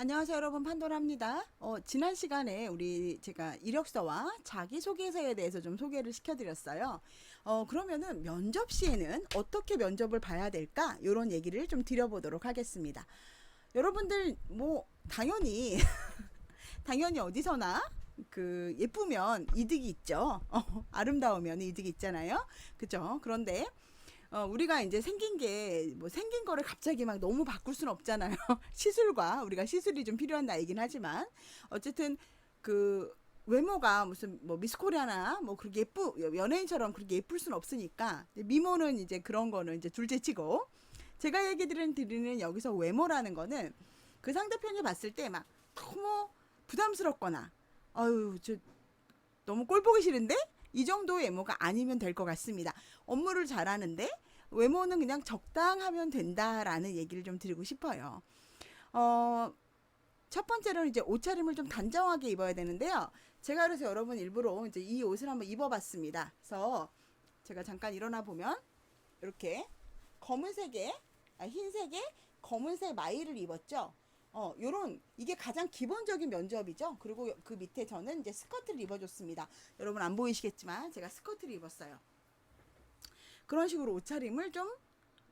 안녕하세요 여러분 판도라입니다. 어, 지난 시간에 우리 제가 이력서와 자기소개서에 대해서 좀 소개를 시켜드렸어요. 어, 그러면은 면접 시에는 어떻게 면접을 봐야 될까? 이런 얘기를 좀 드려보도록 하겠습니다. 여러분들 뭐 당연히 당연히 어디서나 그 예쁘면 이득이 있죠. 어, 아름다우면 이득이 있잖아요. 그죠? 그런데 어, 우리가 이제 생긴 게, 뭐 생긴 거를 갑자기 막 너무 바꿀 수는 없잖아요. 시술과, 우리가 시술이 좀 필요한 나이긴 하지만, 어쨌든 그, 외모가 무슨 뭐 미스코리아나 뭐 그렇게 예쁘, 연예인처럼 그렇게 예쁠 수는 없으니까, 미모는 이제 그런 거는 이제 둘째 치고, 제가 얘기 드리는, 드리는 여기서 외모라는 거는 그 상대편이 봤을 때 막 너무 부담스럽거나, 아유, 저 너무 꼴 보기 싫은데? 이 정도의 외모가 아니면 될 것 같습니다. 업무를 잘하는데 외모는 그냥 적당하면 된다라는 얘기를 좀 드리고 싶어요. 어, 첫 번째로는 이제 옷차림을 좀 단정하게 입어야 되는데요. 제가 그래서 여러분 일부러 이제 이 옷을 한번 입어봤습니다. 그래서 제가 잠깐 일어나 보면 이렇게 검은색에 아, 흰색에 검은색 마이를 입었죠. 어, 요런 이게 가장 기본적인 면접이죠. 그리고 그 밑에 저는 이제 스커트를 입어줬습니다. 여러분 안 보이시겠지만 제가 스커트를 입었어요. 그런 식으로 옷차림을 좀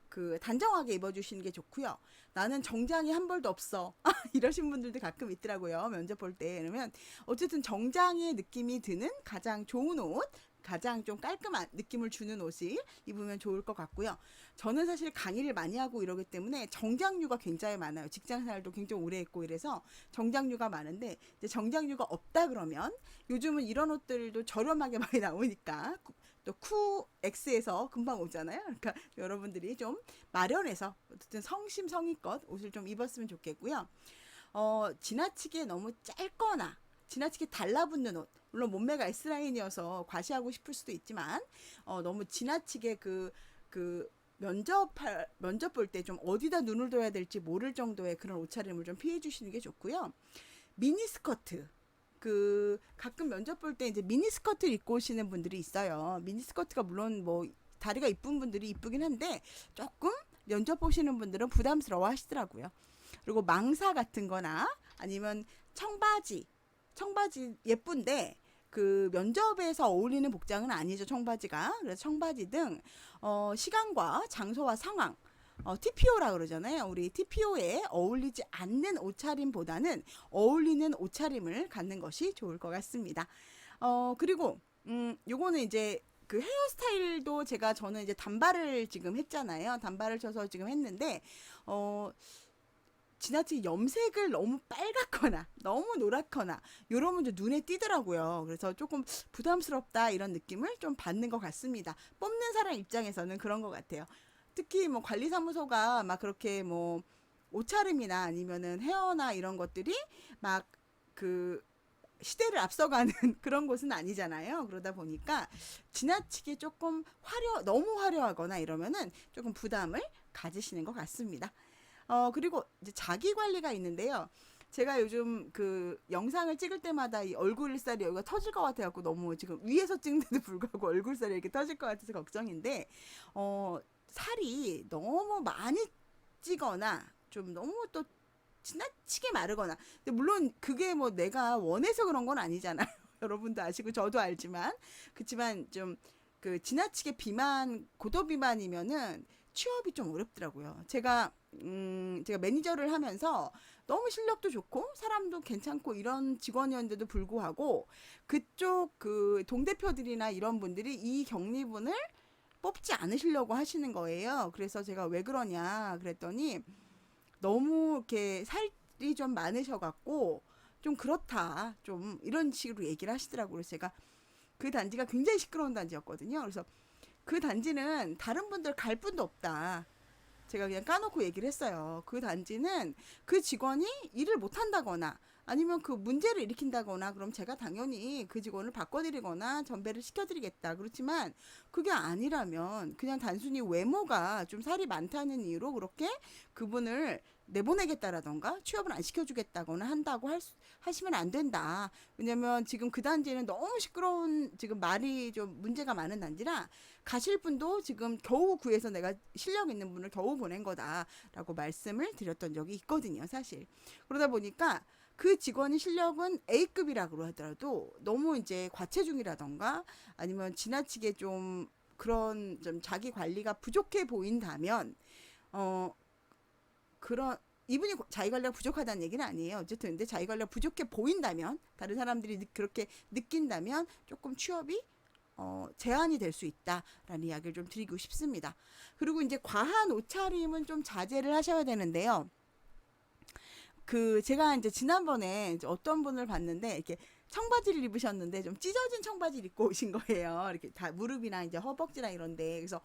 그 단정하게 입어주시는 게 좋고요. 나는 정장이 한 벌도 없어. 이러신 분들도 가끔 있더라고요. 면접 볼 때. 그러면 어쨌든 정장의 느낌이 드는 가장 좋은 옷, 가장 좀 깔끔한 느낌을 주는 옷을 입으면 좋을 것 같고요. 저는 사실 강의를 많이 하고 이러기 때문에 정장류가 굉장히 많아요. 직장 생활도 굉장히 오래 했고 이래서 정장류가 많은데 이제 정장류가 없다 그러면 요즘은 이런 옷들도 저렴하게 많이 나오니까 또 쿠엑스에서 금방 오잖아요. 그러니까 여러분들이 좀 마련해서 어쨌든 성심성의껏 옷을 좀 입었으면 좋겠고요. 어, 지나치게 너무 짧거나 지나치게 달라붙는 옷. 물론 몸매가 S라인이어서 과시하고 싶을 수도 있지만, 어, 너무 지나치게 그, 그, 면접, 면접 볼 때 좀 어디다 눈을 둬야 될지 모를 정도의 그런 옷차림을 좀 피해 주시는 게 좋고요. 미니스커트. 그, 가끔 면접 볼 때 이제 미니스커트 입고 오시는 분들이 있어요. 미니스커트가 물론 뭐, 다리가 이쁜 분들이 이쁘긴 한데, 조금 면접 보시는 분들은 부담스러워 하시더라고요. 그리고 망사 같은 거나 아니면 청바지, 청바지 예쁜데 그 면접에서 어울리는 복장은 아니죠 청바지가 그래서 청바지 등 어, 시간과 장소와 상황 어, TPO라 그러잖아요. 우리 TPO에 어울리지 않는 옷차림보다는 어울리는 옷차림을 갖는 것이 좋을 것 같습니다. 어, 그리고, 음, 요거는 이제 그 헤어스타일도 제가 저는 이제 단발을 지금 했잖아요. 단발을 쳐서 지금 했는데, 어, 지나치게 염색을 너무 빨갛거나 너무 노랗거나 이러면 좀 눈에 띄더라고요. 그래서 조금 부담스럽다 이런 느낌을 좀 받는 것 같습니다. 뽑는 사람 입장에서는 그런 것 같아요. 특히 뭐 관리사무소가 막 그렇게 뭐 옷차림이나 아니면은 헤어나 이런 것들이 막 그 시대를 앞서가는 그런 곳은 아니잖아요. 그러다 보니까 지나치게 조금 화려, 너무 화려하거나 이러면은 조금 부담을 가지시는 것 같습니다. 어, 그리고 이제 자기 관리가 있는데요. 제가 요즘 그 영상을 찍을 때마다 이 얼굴살이 여기가 터질 것 같아갖고 너무 지금 위에서 찍는데도 불구하고 얼굴살이 이렇게 터질 것 같아서 걱정인데, 어, 살이 너무 많이 찌거나 좀 너무 또 지나치게 마르거나. 근데 물론 그게 뭐 내가 원해서 그런 건 아니잖아요. 여러분도 아시고 저도 알지만. 그렇지만 좀 그 지나치게 비만, 고도 비만이면은 취업이 좀 어렵더라고요. 제가 음, 제가 매니저를 하면서 너무 실력도 좋고 사람도 괜찮고 이런 직원이었는데도 불구하고 그쪽 그 동대표들이나 이런 분들이 이 격리분을 뽑지 않으시려고 하시는 거예요. 그래서 제가 왜 그러냐 그랬더니 너무 이렇게 살이 좀 많으셔갖고 좀 그렇다 좀 이런 식으로 얘기를 하시더라고요. 그래서 제가 그 단지가 굉장히 시끄러운 단지였거든요. 그래서 그 단지는 다른 분들 갈 분도 없다. 제가 그냥 까놓고 얘기를 했어요. 그 단지는 그 직원이 일을 못한다거나 아니면 그 문제를 일으킨다거나 그럼 제가 당연히 그 직원을 바꿔드리거나 전배를 시켜드리겠다. 그렇지만 그게 아니라면 그냥 단순히 외모가 좀 살이 많다는 이유로 그렇게 그분을 내보내겠다라던가 취업을 안 시켜주겠다거나 한다고 할 수- 하시면 안 된다. 왜냐면 지금 그 단지는 너무 시끄러운 지금 말이 좀 문제가 많은 단지라 가실 분도 지금 겨우 구해서 내가 실력 있는 분을 겨우 보낸 거다라고 말씀을 드렸던 적이 있거든요, 사실. 그러다 보니까 그 직원의 실력은 A급이라고 하더라도 너무 이제 과체중이라던가 아니면 지나치게 좀 그런 좀 자기 관리가 부족해 보인다면 어 그런 이분이 고- 자기 관리가 부족하다는 얘기는 아니에요. 어쨌든 근데 자기 관리가 부족해 보인다면 다른 사람들이 느- 그렇게 느낀다면 조금 취업이 어, 제한이 될 수 있다라는 이야기를 좀 드리고 싶습니다. 그리고 이제 과한 옷차림은 좀 자제를 하셔야 되는데요. 그 제가 이제 지난번에 이제 어떤 분을 봤는데 이렇게 청바지를 입으셨는데 좀 찢어진 청바지를 입고 오신 거예요. 이렇게 다 무릎이나 이제 허벅지나 이런데 그래서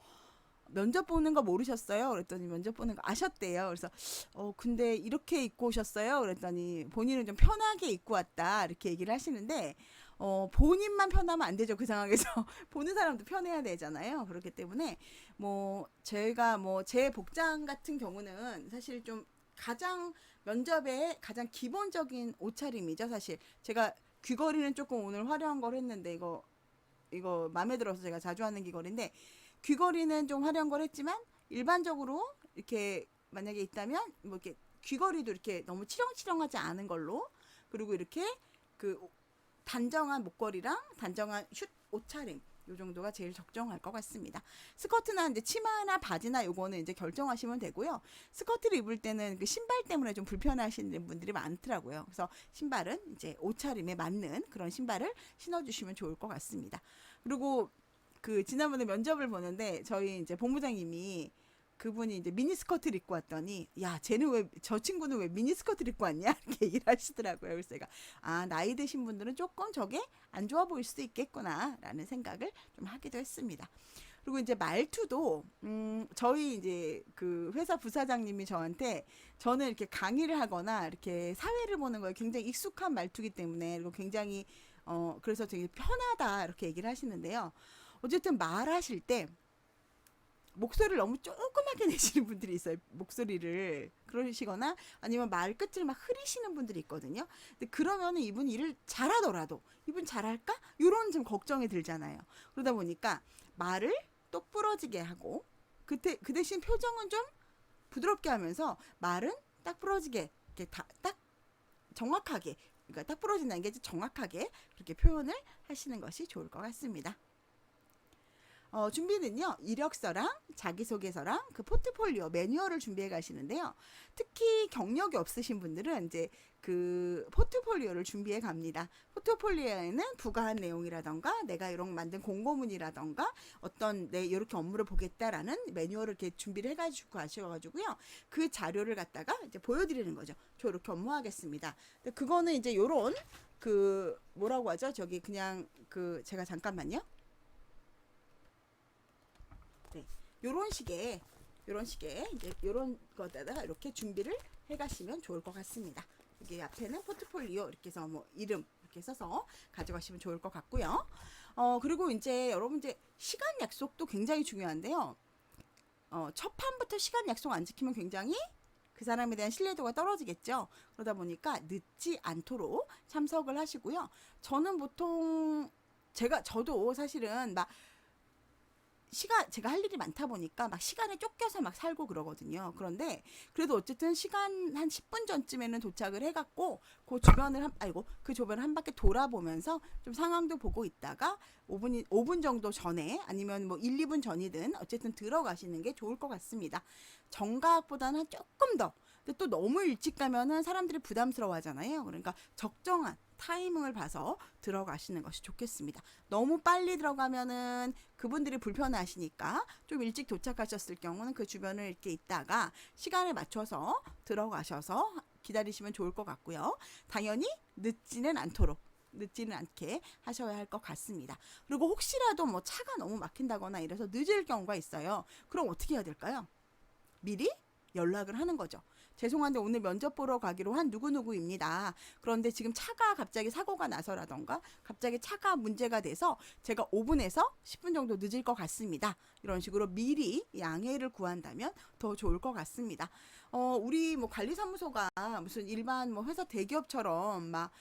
면접 보는 거 모르셨어요? 그랬더니 면접 보는 거 아셨대요. 그래서 어 근데 이렇게 입고 오셨어요? 그랬더니 본인은 좀 편하게 입고 왔다 이렇게 얘기를 하시는데 어 본인만 편하면 안 되죠. 그 상황에서 보는 사람도 편해야 되잖아요. 그렇기 때문에 뭐 제가 뭐 제 복장 같은 경우는 사실 좀 가장 면접의 가장 기본적인 옷차림이죠. 사실 제가 귀걸이는 조금 오늘 화려한 걸 했는데 이거 이거 마음에 들어서 제가 자주 하는 귀걸이인데 귀걸이는 좀 화려한 걸 했지만 일반적으로 이렇게 만약에 있다면 뭐 이렇게 귀걸이도 이렇게 너무 치렁치렁하지 않은 걸로 그리고 이렇게 그 단정한 목걸이랑 단정한 슛 옷차림 요 정도가 제일 적정할 것 같습니다. 스커트나 이제 치마나 바지나 요거는 이제 결정하시면 되고요. 스커트를 입을 때는 그 신발 때문에 좀 불편해하시는 분들이 많더라고요. 그래서 신발은 이제 옷차림에 맞는 그런 신발을 신어주시면 좋을 것 같습니다. 그리고 그 지난번에 면접을 보는데 저희 이제 본부장님이 그분이 이제 미니스커트를 입고 왔더니 야 쟤는 왜 저 친구는 왜 미니스커트를 입고 왔냐 이렇게 얘기를 하시더라고요. 그래서 제가 아 나이 드신 분들은 조금 저게 안 좋아 보일 수도 있겠구나라는 생각을 좀 하기도 했습니다. 그리고 이제 말투도 음 저희 이제 그 회사 부사장님이 저한테 저는 이렇게 강의를 하거나 이렇게 사회를 보는 거에 굉장히 익숙한 말투기 때문에 그리고 굉장히 어 그래서 되게 편하다 이렇게 얘기를 하시는데요. 어쨌든 말하실 때 목소리를 너무 조그맣게 내시는 분들이 있어요. 목소리를 그러시거나 아니면 말 끝을 막 흐리시는 분들이 있거든요. 근데 그러면은 이분 일을 잘하더라도 이분 잘할까? 이런 좀 걱정이 들잖아요. 그러다 보니까 말을 똑 부러지게 하고 그때 그 대신 표정은 좀 부드럽게 하면서 말은 딱 부러지게 이렇게 다, 딱 정확하게 그러니까 딱 부러진다는 게 정확하게 그렇게 표현을 하시는 것이 좋을 것 같습니다. 어, 준비는요, 이력서랑 자기소개서랑 그 포트폴리오 매뉴얼을 준비해 가시는데요. 특히 경력이 없으신 분들은 이제 그 포트폴리오를 준비해 갑니다. 포트폴리오에는 부가한 내용이라던가 내가 이런 만든 공고문이라던가 어떤 내 이렇게 업무를 보겠다라는 매뉴얼을 이렇게 준비를 해가지고 가셔가지고요. 그 자료를 갖다가 이제 보여드리는 거죠. 저 이렇게 업무하겠습니다. 그거는 이제 요런 그 뭐라고 하죠? 저기 그냥 그 제가 잠깐만요. 네, 요런 식의 요런 식의 이제 요런 거다가 이렇게 준비를 해 가시면 좋을 것 같습니다. 여기 앞에는 포트폴리오 이렇게 해서 뭐 이름 이렇게 써서 가져가시면 좋을 것 같고요. 어 그리고 이제 여러분 이제 시간 약속도 굉장히 중요한데요. 어, 첫 판부터 시간 약속 안 지키면 굉장히 그 사람에 대한 신뢰도가 떨어지겠죠. 그러다 보니까 늦지 않도록 참석을 하시고요. 저는 보통 제가 저도 사실은 막 시간 제가 할 일이 많다 보니까 막 시간에 쫓겨서 막 살고 그러거든요. 그런데 그래도 어쨌든 시간 한 10분 전쯤에는 도착을 해갖고 그 주변을 한 아이고 그 주변을 한 바퀴 돌아보면서 좀 상황도 보고 있다가 5분 5분 정도 전에 아니면 뭐 1, 2분 전이든 어쨌든 들어가시는 게 좋을 것 같습니다. 정각보다는 조금 더 근데 또 너무 일찍 가면은 사람들이 부담스러워하잖아요. 그러니까 적정한 타이밍을 봐서 들어가시는 것이 좋겠습니다. 너무 빨리 들어가면은 그분들이 불편하시니까 좀 일찍 도착하셨을 경우는 그 주변을 이렇게 있다가 시간에 맞춰서 들어가셔서 기다리시면 좋을 것 같고요. 당연히 늦지는 않도록 늦지는 않게 하셔야 할 것 같습니다. 그리고 혹시라도 뭐 차가 너무 막힌다거나 이래서 늦을 경우가 있어요. 그럼 어떻게 해야 될까요? 미리 연락을 하는 거죠. 죄송한데 오늘 면접 보러 가기로 한 누구누구입니다. 그런데 지금 차가 갑자기 사고가 나서라던가 갑자기 차가 문제가 돼서 제가 5분에서 10분 정도 늦을 것 같습니다. 이런 식으로 미리 양해를 구한다면 더 좋을 것 같습니다. 어, 우리 뭐 관리사무소가 무슨 일반 뭐 회사 대기업처럼 막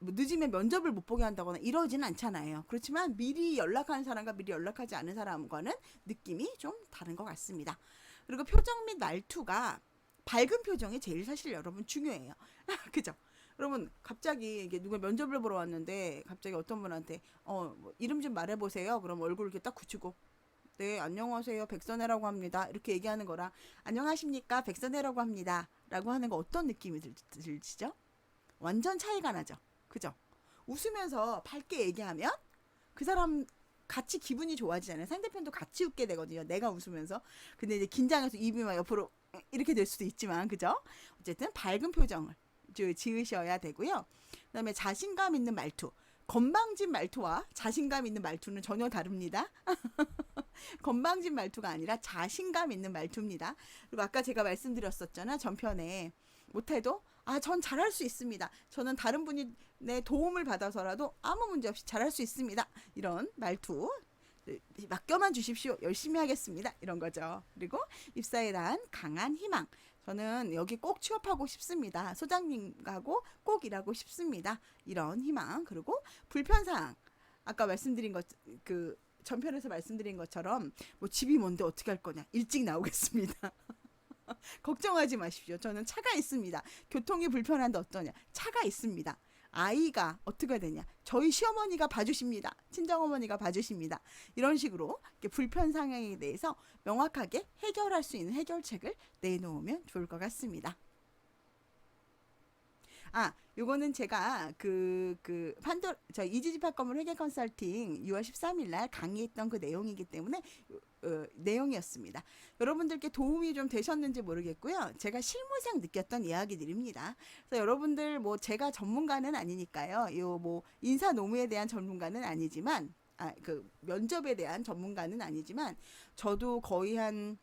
뭐 늦으면 면접을 못 보게 한다거나 이러진 않잖아요. 그렇지만 미리 연락하는 사람과 미리 연락하지 않은 사람과는 느낌이 좀 다른 것 같습니다. 그리고 표정 및 말투가 밝은 표정이 제일 사실 여러분 중요해요. 그죠? 여러분 갑자기 이게 누가 면접을 보러 왔는데 갑자기 어떤 분한테 어 뭐 이름 좀 말해보세요. 그럼 얼굴 이렇게 딱 굳히고 네 안녕하세요 백선혜라고 합니다. 이렇게 얘기하는 거랑 안녕하십니까 백선혜라고 합니다라고 하는 거 어떤 느낌이 들, 들지죠? 완전 차이가 나죠. 그죠? 웃으면서 밝게 얘기하면 그 사람 같이 기분이 좋아지잖아요. 상대편도 같이 웃게 되거든요. 내가 웃으면서. 근데 이제 긴장해서 입이 막 옆으로 이렇게 될 수도 있지만, 그죠? 어쨌든 밝은 표정을 지- 지으셔야 되고요. 그 다음에 자신감 있는 말투. 건방진 말투와 자신감 있는 말투는 전혀 다릅니다. 건방진 말투가 아니라 자신감 있는 말투입니다. 그리고 아까 제가 말씀드렸었잖아. 전편에 못해도 아, 전 잘할 수 있습니다. 저는 다른 분이 내 도움을 받아서라도 아무 문제 없이 잘할 수 있습니다. 이런 말투 맡겨만 주십시오. 열심히 하겠습니다. 이런 거죠. 그리고 입사에 대한 강한 희망. 저는 여기 꼭 취업하고 싶습니다. 소장님하고 꼭 일하고 싶습니다. 이런 희망. 그리고 불편사항. 아까 말씀드린 것, 그, 전편에서 말씀드린 것처럼, 뭐 집이 뭔데 어떻게 할 거냐. 일찍 나오겠습니다. 걱정하지 마십시오. 저는 차가 있습니다. 교통이 불편한데 어떠냐. 차가 있습니다. 아이가 어떻게 되냐. 저희 시어머니가 봐주십니다. 친정어머니가 봐주십니다. 이런 식으로 불편 상황에 대해서 명확하게 해결할 수 있는 해결책을 내놓으면 좋을 것 같습니다. 아, 요거는 제가 그, 그, 판도, 저 이지집합 건물 회계 컨설팅 6월 13일 날 강의했던 그 내용이기 때문에, 어, 내용이었습니다. 여러분들께 도움이 좀 되셨는지 모르겠고요. 제가 실무상 느꼈던 이야기들입니다. 그래서 여러분들 뭐 제가 전문가는 아니니까요. 요 뭐 인사 노무에 대한 전문가는 아니지만, 아, 그 면접에 대한 전문가는 아니지만, 저도 거의 한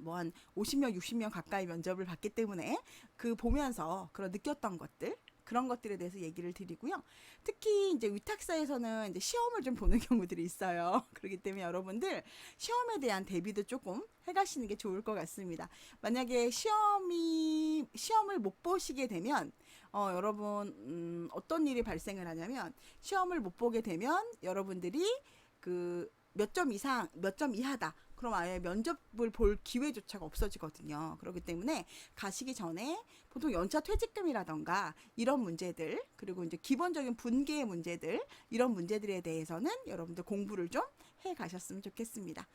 뭐 한 50명, 60명 가까이 면접을 봤기 때문에 그 보면서 그런 느꼈던 것들 그런 것들에 대해서 얘기를 드리고요. 특히 이제 위탁사에서는 이제 시험을 좀 보는 경우들이 있어요. 그렇기 때문에 여러분들 시험에 대한 대비도 조금 해가시는 게 좋을 것 같습니다. 만약에 시험이 시험을 못 보시게 되면 어, 여러분 음, 어떤 일이 발생을 하냐면 시험을 못 보게 되면 여러분들이 그 몇 점 이상, 몇 점 이하다. 그럼 아예 면접을 볼 기회조차가 없어지거든요. 그렇기 때문에 가시기 전에 보통 연차 퇴직금이라던가 이런 문제들, 그리고 이제 기본적인 분계의 문제들, 이런 문제들에 대해서는 여러분들 공부를 좀 해 가셨으면 좋겠습니다.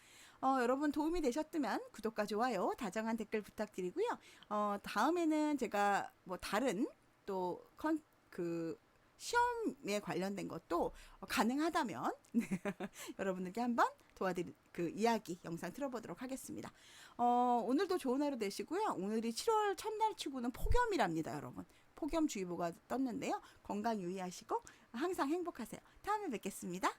어, 여러분 도움이 되셨다면 구독과 좋아요, 다정한 댓글 부탁드리고요. 어, 다음에는 제가 뭐 다른 또 컨, 그 시험에 관련된 것도 가능하다면 네, 여러분들께 한번 도와드릴 그 이야기 영상 틀어보도록 하겠습니다. 어, 오늘도 좋은 하루 되시고요. 오늘이 7월 첫날 치고는 폭염이랍니다, 여러분. 폭염주의보가 떴는데요. 건강 유의하시고 항상 행복하세요. 다음에 뵙겠습니다.